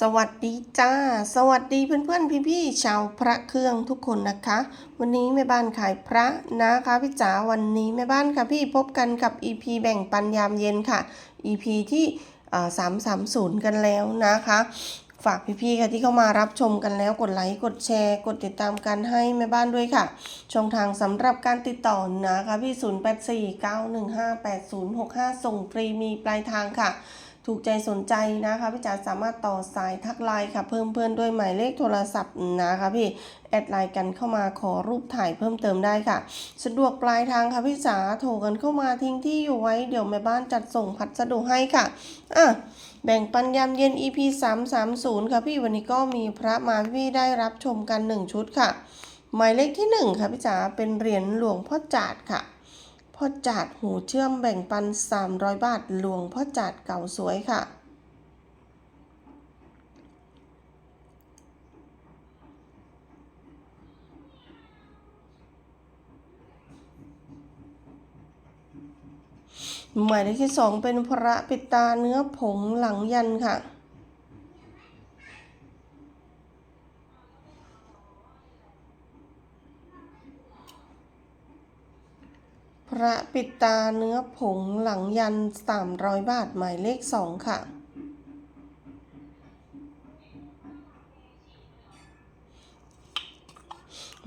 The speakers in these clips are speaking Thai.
สวัสดีจ้า สวัสดีเพื่อนๆ พี่ๆชาวพระเครื่องทุกคนนะคะ วันนี้แม่บ้านขายพระนะคะพี่จ๋าวันนี้แม่บ้านค่ะพี่พบกันกับ EP แบ่งปันยามเย็นค่ะ EP ที่สามสามศูนย์กันแล้วนะคะ ฝากพี่ๆค่ะที่เข้ามารับชมกันแล้วกดไลค์กดแชร์ กดติดตามกันให้แม่บ้านด้วยค่ะ ช่องทางสำหรับการติดต่อนะคะพี่ 0849158065 ส่งฟรีมีปลายทางค่ะ ถูกใจสนใจนะคะพี่จ๋าสามารถต่อสายทักไลน์ค่ะ เพิ่มเพื่อนด้วยหมายเลขโทรศัพท์นะคะพี่แอดไลน์กันเข้ามาขอรูปถ่ายเพิ่มเติมได้ค่ะ สะดวกปลายทางค่ะพี่จ๋าโทรกันเข้ามาทิ้งที่อยู่ไว้เดี๋ยวแม่บ้านจัดส่งพัสดุให้ค่ะอะแบ่งปันยามเย็น EP 330 ค่ะพี่วันนี้ก็มีพระมาพี่ได้รับชมกัน 1 ชุดค่ะ หมายเลขที่ 1 ค่ะพี่จ๋าเป็นเหรียญหลวงพ่อจาดค่ะ พ่อจาดหูเชื่อมแบ่งปัน 300 บาทหลวงพ่อจาดเก่าสวยค่ะ หมายเลขที่2เป็นพระปิดตาเนื้อผงหลังยันค่ะ พ ระปิดตาเนื้อผงหลังยัน 300 บาท หมายเลข 2 ค่ะ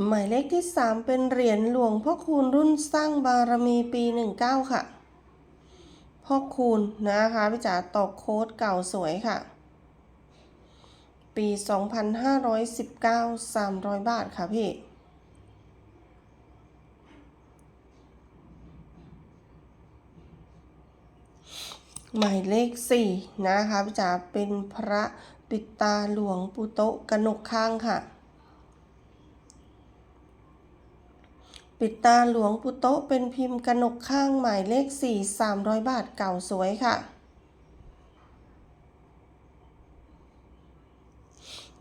หมายเลขที่ 3 เป็นเหรียญหลวงพ่อคูณรุ่นสร้างบารมีปี 19 ค่ะพ่อคูณนะคะพี่จ๋าตอกโค้ดเก่าสวยค่ะ ปี 2519 300 บาทค่ะพี่ หมายเลข 4 นะคะพี่จ๋าเป็นพระปิดตาหลวงปุโตะกนกข้างค่ะ ปิดตาหลวงปุโตะเป็นพิมพ์กนกข้างหมายเลข 4 300 บาทเก่าสวยค่ะ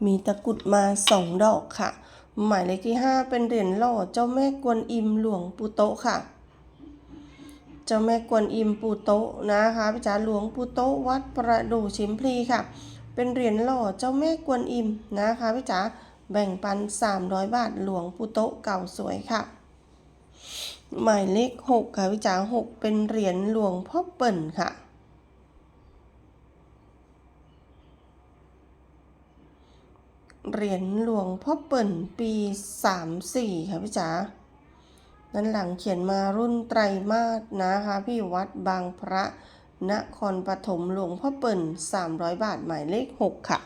มีตะกรุดมา 2 ดอกค่ะ หมายเลขที่ 5 เป็นเหรียญหล่อเจ้าแม่กวนอิมหลวงปุโตะค่ะ เจ้าแม่กวนอิมปูโตะนะคะพี่จ๋าหลวงปูโตะวัดประดู่ชิมพลีค่ะ เป็นเหรียญหล่อเจ้าแม่กวนอิมนะคะพี่จ๋าแบ่งปัน 300 บาทหลวงปูโตะเก่าสวยค่ะ หมายเลข 6 ค่ะพี่จ๋า6เป็นเหรียญหลวงพ่อเปิ่นค่ะเหรียญหลวงพ่อเปิ่นปี 34 ค่ะพี่จ๋า ด้านหลังเขียนมารุ่นไตรมาสนะคะพี่วัดบางพระนครปฐมหลวงพ่อเปิ่น 300 บาทหมายเลข 6 ค่ะ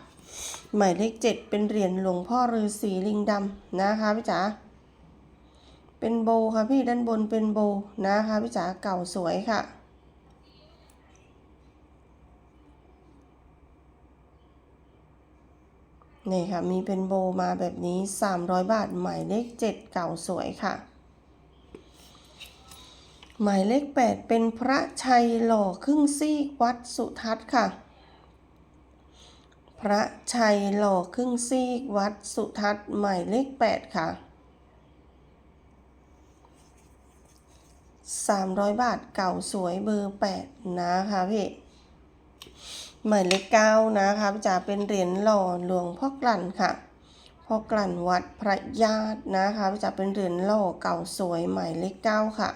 หมายเลข 7 เป็นเหรียญหลวงพ่อฤาษีลิงดำนะคะพี่จ๋าเป็นโบค่ะพี่ด้านบนเป็นโบนะคะพี่จ๋าเก่าสวยค่ะนี่ค่ะมีเป็นโบมาแบบนี้ 300 บาทหมายเลข 7 เก่าสวยค่ะ หมายเลข 8 เป็นพระชัยหล่อครึ่งซีกวัดสุทัศน์ค่ะ พระชัยหล่อครึ่งซีกวัดสุทัศน์หมายเลข 8 ค่ะ 300 บาทเก่าสวยเบอร์ 8 นะคะพี่หมายเลข9นะคะจะเป็นเหรียญหล่อหลวงพ่อกลั่นค่ะพ่อกลั่นวัดพระญาตินะคะจะเป็นเหรียญหล่อเก่าสวยหมายเลข9ค่ะ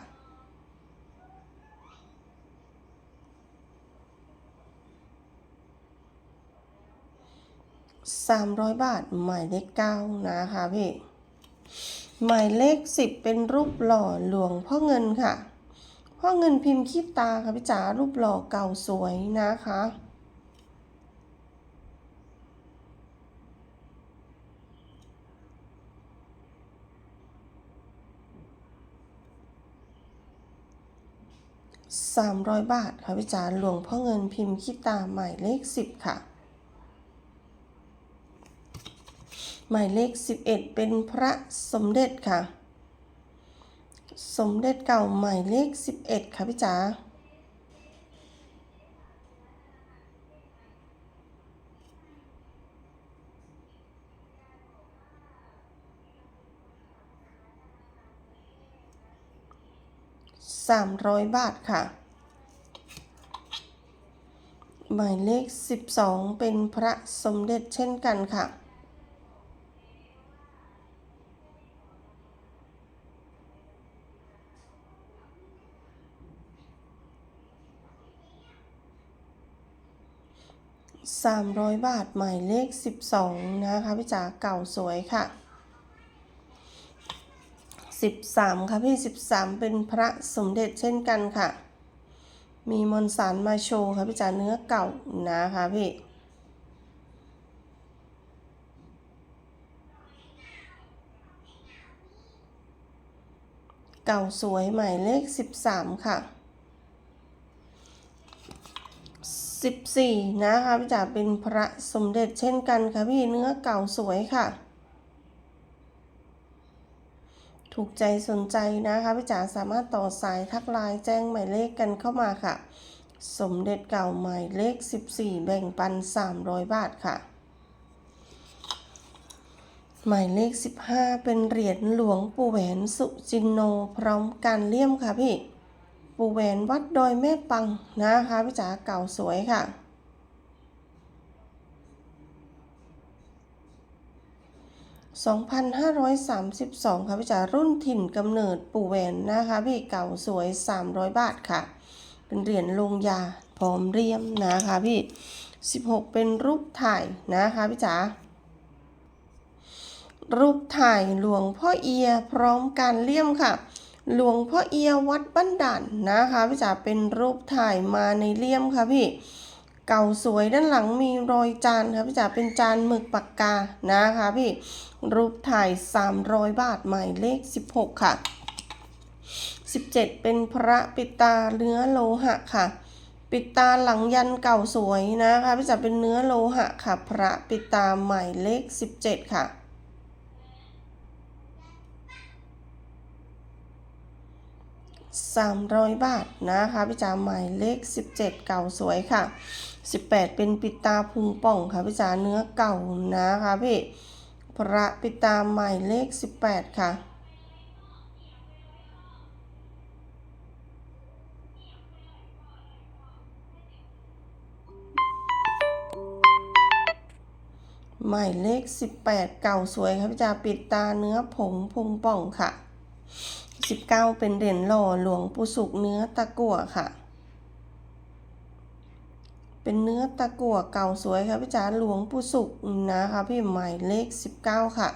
300 บาท หมายเลข9นะคะพี่ หมายเลข 10 เป็นรูปหล่อหลวงพ่อเงินค่ะ พ่อเงินพิมพ์ขี้ตาค่ะพี่จ๋ารูปหล่อเก่าสวยนะคะ300 บาทค่ะพี่จ๋าหลวงพ่อเงินพิมพ์ขี้ตาหมายเลข 10 ค่ะ หมายเลข 11 เป็นพระสมเด็จค่ะ สมเด็จเก่าหมายเลข 11 ค่ะพี่จ๋า300บาทค่ะ หมายเลข12เป็นพระสมเด็จเช่นกันค่ะ 300 บาทหมายเลข 12 นะคะพี่จ๋าเก่าสวยค่ะ 13 ค่ะพี่ 13 เป็นพระสมเด็จเช่นกันค่ะ มีมนสารมาโชว์ค่ะพี่จ๋าเนื้อเก่านะคะพี่เก่าสวยหมายเลข 13 ค่ะ 14 นะคะพี่จ๋าเป็นพระสมเด็จเช่นกันค่ะพี่เนื้อเก่าสวยค่ะ ถูกใจสนใจนะคะพี่จ๋าสามารถต่อสายทักไลน์แจ้งหมายเลขกันเข้ามาค่ะ สมเด็จเก่าหมายเลข 14 แบ่งปัน 300 บาทค่ะ หมายเลข 15 เป็นเหรียญหลวงปู่แหวนสุจินโน พร้อมการเลี่ยมค่ะพี่ ปู่แหวนวัดดอยแม่ปังนะคะพี่จ๋าเก่าสวยค่ะ2,532 ค่ะพี่จ๋ารุ่นถิ่นกำเนิดปู่แหวนนะคะพี่เก่าสวย 300 บาทค่ะ เป็นเหรียญลงยาพร้อมเรียมนะคะพี่ 16 เป็นรูปถ่ายนะคะพี่จ๋ารูปถ่ายหลวงพ่อเอียพร้อมการเลี่ยมค่ะ หลวงพ่อเอียวัดบ้านด่านนะคะพี่จ๋าเป็นรูปถ่ายมาในเลี่ยมค่ะพี่ เก่าสวยด้านหลังมีรอยจานค่ะพี่จ๋าเป็นจานหมึกปากกานะคะพี่ รูปถ่าย 300 บาทหมายเลข 16 ค่ะ 17 เป็นพระปิตาเนื้อโลหะค่ะ ปิตาหลังยันเก่าสวยนะคะพี่จ๋าเป็นเนื้อโลหะค่ะ พระปิตาหมายเลข 17 ค่ะ 300 บาทนะคะพี่จ๋าหมายเลข 17 เก่าสวยค่ะ 18 เป็นปิดตาพุงป่องค่ะพี่จ๋าเนื้อเก่านะคะพี่พระปิดตาหมายเลข 18 ค่ะหมายเลข 18 เก่าสวยค่ะพี่จ๋าปิดตาเนื้อผงพุงป่องค่ะ 19 เป็นเหรียญหล่อหลวงปู่สุกเนื้อตะกั่วค่ะ เป็นเนื้อตะกั่วเก่าสวยค่ะพี่จ๋าหลวงปู่สุกนะคะพี่หมายเลข 19 ค่ะ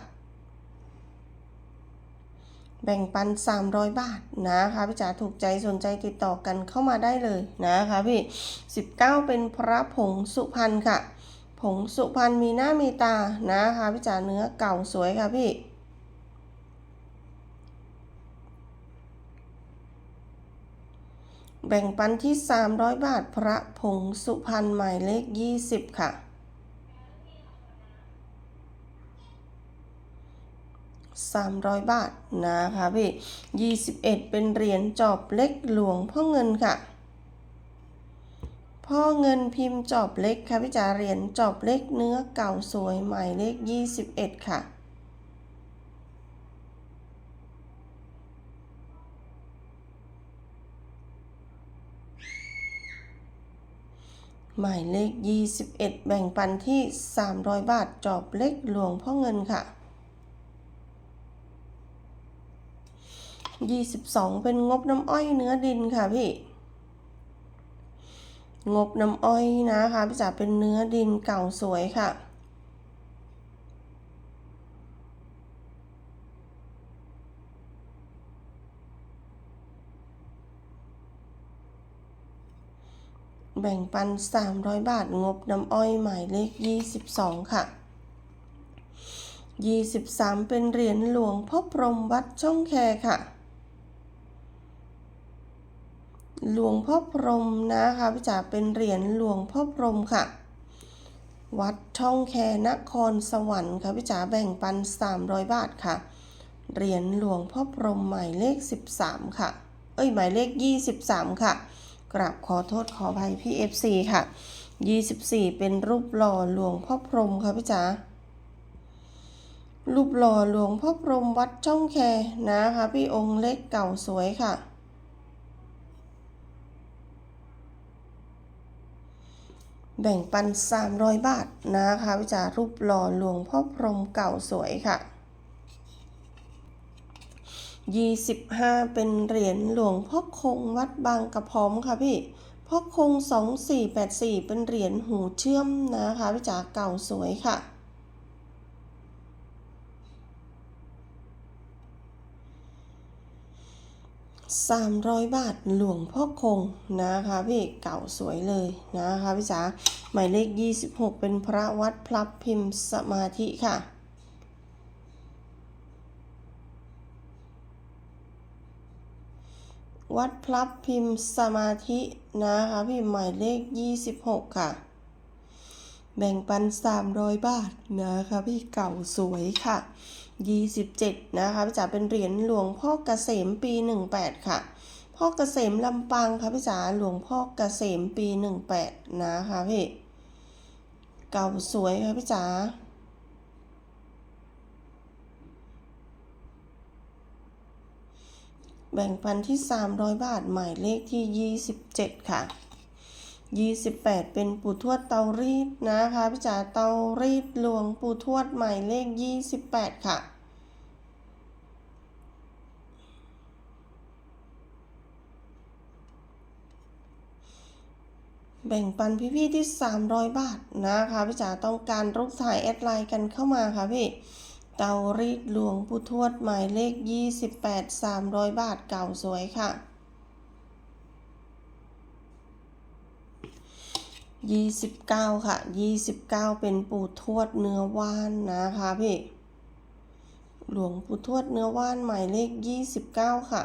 แบ่งปัน 300 บาทนะคะพี่จ๋าถูกใจสนใจติดต่อกันเข้ามาได้เลยนะคะพี่ 19 เป็นพระผงสุพรรณค่ะ ผงสุพรรณมีหน้ามีตานะคะพี่จ๋าเนื้อเก่าสวยค่ะพี่ แบ่งปันที่ 300 บาทพระผงสุพรรณหมายเลข 20 ค่ะ 300 บาทนะคะพี่ 21 เป็นเหรียญจอบเล็กหลวงพ่อเงินค่ะ พ่อเงินพิมพ์จอบเล็กค่ะพี่จ๋าเหรียญจอบเล็กเนื้อเก่าสวยหมายเลข 21 ค่ะ หมายเลข 21 แบ่งปันที่ 300 บาท จอบเล็กหลวงพ่อเงินค่ะ 22 เป็นงบน้ำอ้อยเนื้อดินค่ะพี่ งบน้ำอ้อยนะคะพี่จ๋าเป็นเนื้อดินเก่าสวยค่ะ แบ่งปัน 300 บาทงบน้ำอ้อยหมายเลข 22 ค่ะ 23 เป็นเหรียญหลวงพ่อพรหมวัดช่องแคค่ะ หลวงพ่อพรหมนะคะพี่จ๋าเป็นเหรียญหลวงพ่อพรหมค่ะ วัดช่องแคนครสวรรค์ค่ะพี่จ๋าแบ่งปัน 300 บาทค่ะ เหรียญหลวงพ่อพรหมหมายเลข 13 ค่ะ เอ้ยหมายเลข 23 ค่ะ กราบขอโทษขออภัยพี่ FC ค่ะ 24 เป็นรูปหล่อหลวงพ่อพรมค่ะพี่จ๋ารูปหล่อหลวงพ่อพรมวัดช่องแคนะคะพี่องค์เล็กเก่าสวยค่ะ แบ่งปัน 300 บาทนะคะพี่จ๋ารูปหล่อหลวงพ่อพรมเก่าสวยค่ะ 25 เป็นเหรียญหลวงพ่อคงวัดบางกระพร้อมค่ะพี่พ่อคง 2484 เป็นเหรียญหูเชื่อมนะคะพี่จ๋าเก่าสวยค่ะ300บาทหลวงพ่อคงนะคะพี่เก่าสวยเลยนะคะพี่จ๋าหมายเลข26เป็นพระวัดพลับพิมพ์สมาธิค่ะ วัดพลับพิมพ์สมาธินะคะพี่หมายเลข 26 ค่ะ แบ่งปัน 300 บาทนะคะพี่เก่าสวยค่ะ 27 นะคะพี่จ๋าเป็นเหรียญหลวงพ่อเกษมปี 18 ค่ะ พ่อเกษมลำปางค่ะพี่จ๋าหลวงพ่อเกษมปี 18 นะคะพี่ เก่าสวยค่ะพี่จ๋า แบ่งปันที่ 300 บาท หมายเลขที่ 27 ค่ะ 28 เป็นปู่ทวดเตารีดนะคะพี่จ๋าเตารีดหลวงปู่ทวดหมายเลข 28 ค่ะแบ่งปันพี่ๆที่ 300 บาทนะคะพี่จ๋าต้องการรูปถ่ายแอดไลน์กันเข้ามาค่ะพี่ เตารีดหลวงปู่ทวดหมายเลข 28 300 บาทเก่าสวยค่ะ 29 ค่ะ 29 เป็นปู่ทวดเนื้อว่านนะคะพี่ หลวงปู่ทวดเนื้อว่านหมายเลข 29 ค่ะ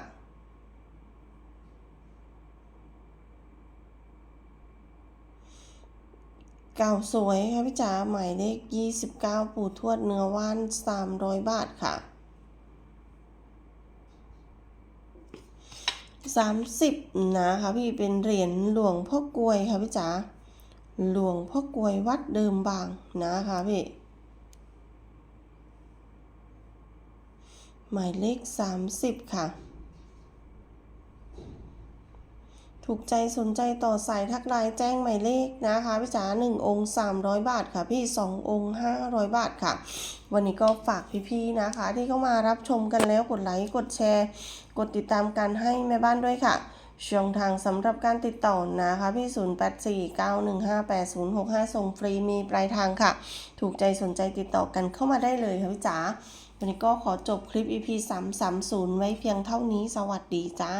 เก่าสวยค่ะพี่จ๋าหมายเลข 29 ปู่ทวดเนื้อว่าน 300 บาทค่ะ 30 นะคะพี่เป็นเหรียญหลวงพ่อกลวยค่ะพี่จ๋าหลวงพ่อกลวยวัดเดิมบางนะคะพี่หมายเลข 30 ค่ะ ถูกใจสนใจต่อสายทักไลน์แจ้งหมายเลขนะคะพี่จ๋า1องค์ 300 บาทค่ะ พี่ 2 องค์ 500 บาทค่ะ วันนี้ก็ฝากพี่ๆนะคะ ที่เข้ามารับชมกันแล้วกดไลค์กดแชร์ กดติดตามกันให้แม่บ้านด้วยค่ะช่องทางสำหรับการติดต่อนะคะ พี่ 0849158065 ส่งฟรีมีปลายทางค่ะ ถูกใจสนใจติดต่อกันเข้ามาได้เลยค่ะพี่จ๋าวันนี้ก็ขอจบคลิป EP 330 ไว้เพียงเท่านี้สวัสดีจ้า